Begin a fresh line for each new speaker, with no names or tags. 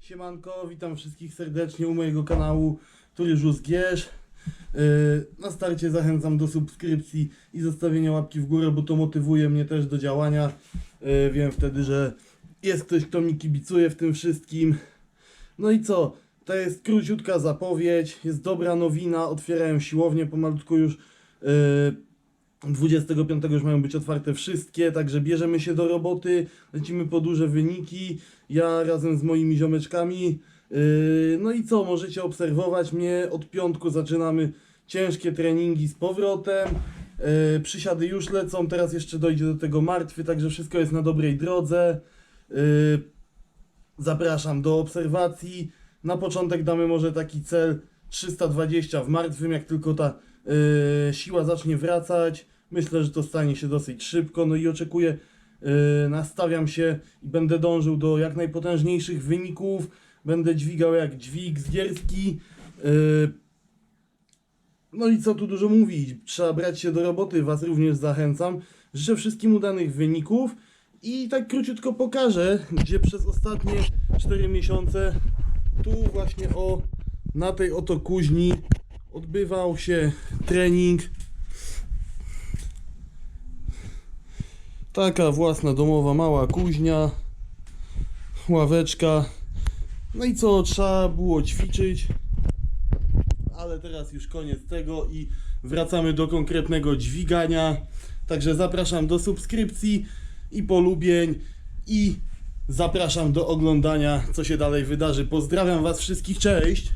Siemanko, witam wszystkich serdecznie u mojego kanału Turyżus Gierz. Yy, Na starcie zachęcam do subskrypcji i zostawienia łapki w górę, bo to motywuje mnie też do działania. Yy, Wiem wtedy, że jest ktoś, kto mi kibicuje w tym wszystkim. No i co? To jest króciutka zapowiedź, jest dobra nowina, otwierałem siłownię pomalutku już. Yy, 25 już mają być otwarte wszystkie, także bierzemy się do roboty, lecimy po duże wyniki. Ja razem z moimi ziomeczkami. Yy, no i co, możecie obserwować mnie. Od piątku zaczynamy ciężkie treningi z powrotem. Yy, przysiady już lecą, teraz jeszcze dojdzie do tego martwy, także wszystko jest na dobrej drodze. Yy, zapraszam do obserwacji. Na początek damy może taki cel 320 w martwym, jak tylko ta yy, siła zacznie wracać. Myślę, że to stanie się dosyć szybko. No i oczekuję, yy, nastawiam się i będę dążył do jak najpotężniejszych wyników. Będę dźwigał jak dźwig z gierski. Yy, no i co tu dużo mówić, trzeba brać się do roboty, Was również zachęcam. Życzę wszystkim udanych wyników i tak króciutko pokażę, gdzie przez ostatnie 4 miesiące tu właśnie o na tej oto kuźni odbywał się trening. Taka własna domowa mała kuźnia, ławeczka. No i co, trzeba było ćwiczyć ale teraz już koniec tego i wracamy do konkretnego dźwigania. Także zapraszam do subskrypcji i polubień i zapraszam do oglądania, co się dalej wydarzy. Pozdrawiam Was wszystkich, cześć!